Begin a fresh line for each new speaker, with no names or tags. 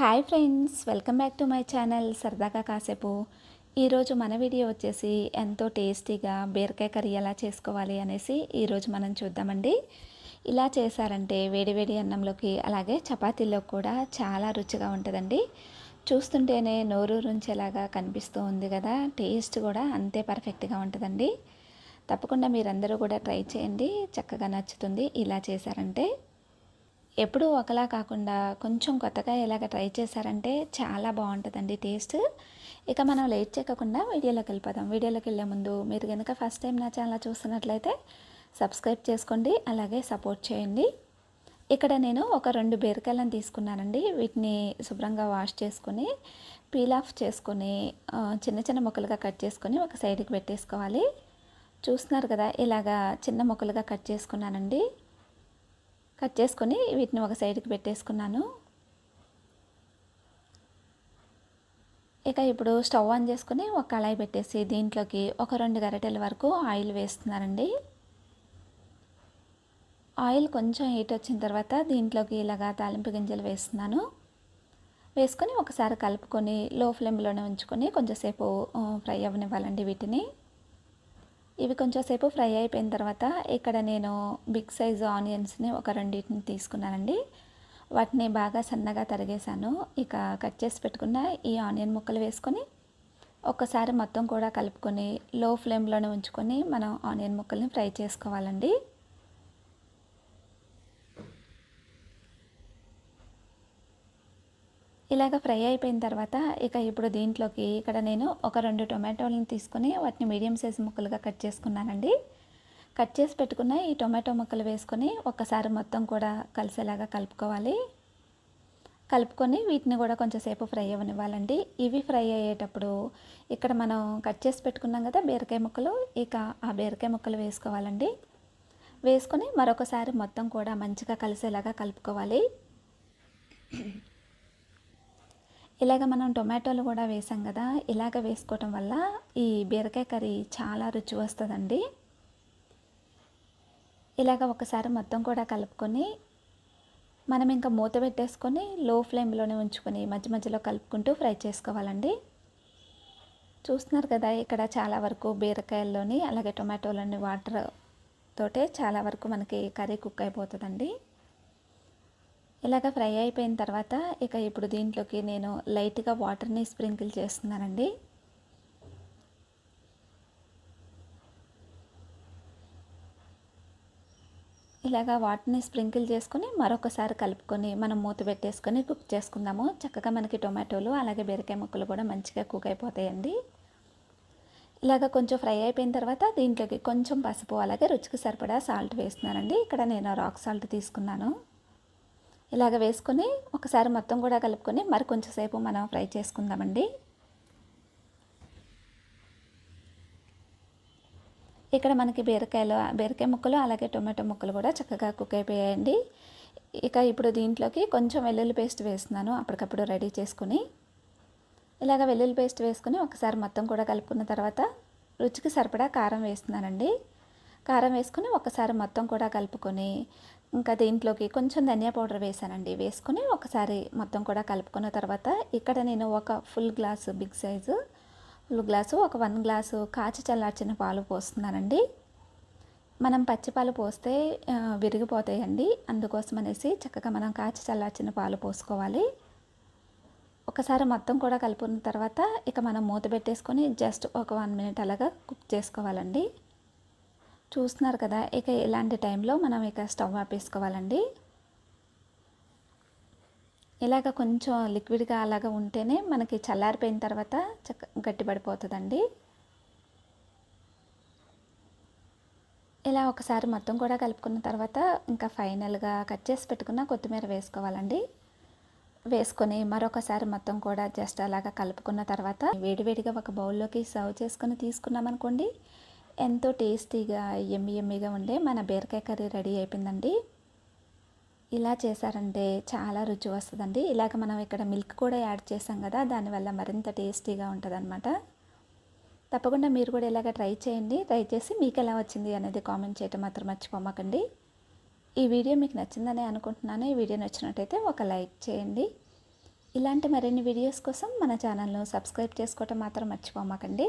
Hi friends welcome back to my channel సరదాగా కాసేపు. ఈరోజు మన వీడియో వచ్చేసి ఎంతో టేస్టీగా బీరకాయ కర్రీ ఎలా చేసుకోవాలి అనేసి ఈరోజు మనం చూద్దామండి. ఇలా చేశారంటే వేడివేడి అన్నంలోకి అలాగే చపాతీలో కూడా చాలా రుచిగా ఉంటుందండి. చూస్తుంటేనే నోరు రుంచేలాగా కనిపిస్తూ ఉంది కదా టేస్ట్ కూడా అంతే పర్ఫెక్ట్గా ఉంటుందండి. తప్పకుండా మీరందరూ కూడా ట్రై చేయండి చక్కగా నచ్చుతుంది ఇలా చేశారంటే. ఎప్పుడూ ఒకలా కాకుండా కొంచెం కొత్తగా ఇలాగ ట్రై చేశారంటే చాలా బాగుంటుందండి టేస్ట్. ఇక మనం లేట్ చేయకుండా వీడియోలోకి వెళ్ళిపోదాం. వీడియోలోకి వెళ్ళే ముందు మీరు కనుక ఫస్ట్ టైం నా ఛానల్ చూస్తున్నట్లయితే సబ్స్క్రైబ్ చేసుకోండి అలాగే సపోర్ట్ చేయండి. ఇక్కడ నేను ఒక రెండు బీరకాయలను తీసుకున్నానండి. వీటిని శుభ్రంగా వాష్ చేసుకొని పీల్ ఆఫ్ చేసుకొని చిన్న చిన్న ముక్కలుగా కట్ చేసుకొని ఒక సైడ్కి పెట్టేసుకోవాలి. చూస్తున్నారు కదా ఇలాగా చిన్న ముక్కలుగా కట్ చేసుకున్నానండి. కట్ చేసుకొని వీటిని ఒక సైడ్కి పెట్టేసుకున్నాను. ఇక ఇప్పుడు స్టవ్ ఆన్ చేసుకుని ఒక కళాయి పెట్టేసి దీంట్లోకి ఒక రెండు గరిటెల వరకు ఆయిల్ వేస్తున్నారండి ఆయిల్ కొంచెం హీట్ వచ్చిన తర్వాత దీంట్లోకి ఇలాగా తాలింపు గింజలు వేస్తున్నాను. వేసుకొని ఒకసారి కలుపుకొని లో ఫ్లేమ్లోనే ఉంచుకొని కొంచెంసేపు ఫ్రై అవ్వనివ్వాలండి వీటిని. ఇవి కొంచెం సేపు ఫ్రై అయిపోయిన తర్వాత ఇక్కడ నేను బిగ్ సైజు ఆనియన్స్ని ఒక రెండింటిని తీసుకున్నానండి. వాటిని బాగా సన్నగా తరిగేశాను. ఇక కట్ చేసి పెట్టుకున్న ఈ ఆనియన్ ముక్కలు వేసుకొని ఒక్కసారి మొత్తం కూడా కలుపుకొని లో ఫ్లేమ్లోనే ఉంచుకొని మనం ఆనియన్ ముక్కల్ని ఫ్రై చేసుకోవాలండి. ఇలాగ ఫ్రై అయిపోయిన తర్వాత ఇక ఇప్పుడు దీంట్లోకి ఇక్కడ నేను ఒక రెండు టొమాటోలను తీసుకొని వాటిని మీడియం సైజ్ ముక్కలుగా కట్ చేసుకున్నానండి. కట్ చేసి పెట్టుకున్న ఈ టొమాటో ముక్కలు వేసుకొని ఒక్కసారి మొత్తం కూడా కలిసేలాగా కలుపుకోవాలి. కలుపుకొని వీటిని కూడా కొంచెంసేపు ఫ్రై అవ్వనివ్వాలండి ఇవి ఫ్రై అయ్యేటప్పుడు ఇక్కడ మనం కట్ చేసి పెట్టుకున్నాం కదా బీరకాయ ముక్కలు ఇక ఆ బీరకాయ ముక్కలు వేసుకోవాలండి. వేసుకొని మరొకసారి మొత్తం కూడా మంచిగా కలిసేలాగా కలుపుకోవాలి. ఇలాగ మనం టొమాటోలు కూడా వేసాం కదా ఇలాగ వేసుకోవటం వల్ల ఈ బీరకాయ కర్రీ చాలా రుచి వస్తుందండి. ఇలాగ ఒకసారి మొత్తం కూడా కలుపుకొని మనం ఇంకా మూత పెట్టేసుకొని లో ఫ్లేమ్లోనే ఉంచుకొని మధ్య మధ్యలో కలుపుకుంటూ ఫ్రై చేసుకోవాలండి. చూస్తున్నారు కదా ఇక్కడ చాలా వరకు బీరకాయల్లోని అలాగే టొమాటోలోని వాటర్ తోటే చాలా వరకు మనకి కర్రీ కుక్ అయిపోతుందండి. ఇలాగ ఫ్రై అయిపోయిన తర్వాత ఇక ఇప్పుడు దీంట్లోకి నేను లైట్గా వాటర్ని స్ప్రింకిల్ చేస్తున్నానండి. ఇలాగా వాటర్ని స్ప్రింకిల్ చేసుకొని మరొకసారి కలుపుకొని మనం మూత పెట్టేసుకొని కుక్ చేసుకుందాము. చక్కగా మనకి టొమాటోలు అలాగే బీరకాయ ముక్కలు కూడా మంచిగా కుక్ అయిపోతాయండి. ఇలాగ కొంచెం ఫ్రై అయిపోయిన తర్వాత దీంట్లోకి కొంచెం పసుపు అలాగే రుచికి సరిపడా సాల్ట్ వేస్తున్నానండి. ఇక్కడ నేను రాక్ సాల్ట్ తీసుకున్నాను. ఇలాగ వేసుకొని ఒకసారి మొత్తం కూడా కలుపుకొని మరి కొంచెంసేపు మనం ఫ్రై చేసుకుందామండి. ఇక్కడ మనకి బీరకాయలు బీరకాయ ముక్కలు అలాగే టొమాటో ముక్కలు కూడా చక్కగా కుక్ అయిపోయాయండి. ఇక ఇప్పుడు దీంట్లోకి కొంచెం వెల్లుల్లి పేస్ట్ వేస్తున్నాను అప్పటికప్పుడు రెడీ చేసుకుని. ఇలాగ వెల్లుల్లి పేస్ట్ వేసుకొని ఒకసారి మొత్తం కూడా కలుపుకున్న తర్వాత రుచికి సరిపడా కారం వేస్తున్నానండి. కారం వేసుకుని ఒకసారి మొత్తం కూడా కలుపుకొని ఇంకా దీంట్లోకి కొంచెం ధనియా పౌడర్ వేసానండి. వేసుకొని ఒకసారి మొత్తం కూడా కలుపుకున్న తర్వాత ఇక్కడ నేను ఒక full glass big size full glass ఒక వన్ గ్లాసు కాచి చల్లార్చిన పాలు పోస్తున్నానండి. మనం పచ్చిపాలు పోస్తే విరిగిపోతాయండి. అందుకోసం అనేసి చక్కగా మనం కాచి చల్లార్చిన పాలు పోసుకోవాలి. ఒకసారి మొత్తం కూడా కలుపుకున్న తర్వాత ఇక మనం మూత పెట్టేసుకొని జస్ట్ ఒక వన్ మినిట్ అలాగా కుక్ చేసుకోవాలండి. చూస్తున్నారు కదా ఇక ఇలాంటి టైంలో మనం ఇక స్టవ్ ఆపేసుకోవాలండి. ఇలాగ కొంచెం లిక్విడ్గా అలాగ ఉంటేనే మనకి చల్లారిపోయిన తర్వాత చక్క గట్టిపడిపోతుందండి. ఇలా ఒకసారి మొత్తం కూడా కలుపుకున్న తర్వాత ఇంకా ఫైనల్గా కట్ చేసి పెట్టుకున్న కొత్తిమీర వేసుకోవాలండి. వేసుకొని మరొకసారి మొత్తం కూడా జస్ట్ అలాగా కలుపుకున్న తర్వాత వేడివేడిగా ఒక బౌల్లోకి సర్వ్ చేసుకొని తీసుకున్నామనుకోండి ఎంతో టేస్టీగా ఎమ్మి ఎమ్మిగా ఉండే మన బీరకాయ కర్రీ రెడీ అయిపోయిందండి. ఇలా చేశారంటే చాలా రుచి వస్తుందండి. ఇలాగ మనం ఇక్కడ మిల్క్ కూడా యాడ్ చేసాం కదా దానివల్ల మరింత టేస్టీగా ఉంటుందన్నమాట. తప్పకుండా మీరు కూడా ఇలాగ ట్రై చేయండి. ట్రై చేసి మీకు ఎలా వచ్చింది అనేది కామెంట్ చేయటం మాత్రం మర్చిపోమాకండి. ఈ వీడియో మీకు నచ్చిందని అనుకుంటున్నాను. ఈ వీడియో నచ్చినట్టయితే ఒక లైక్ చేయండి. ఇలాంటి మరిన్ని వీడియోస్ కోసం మన ఛానల్ను సబ్స్క్రైబ్ చేసుకోవటం మాత్రం మర్చిపోమాకండి.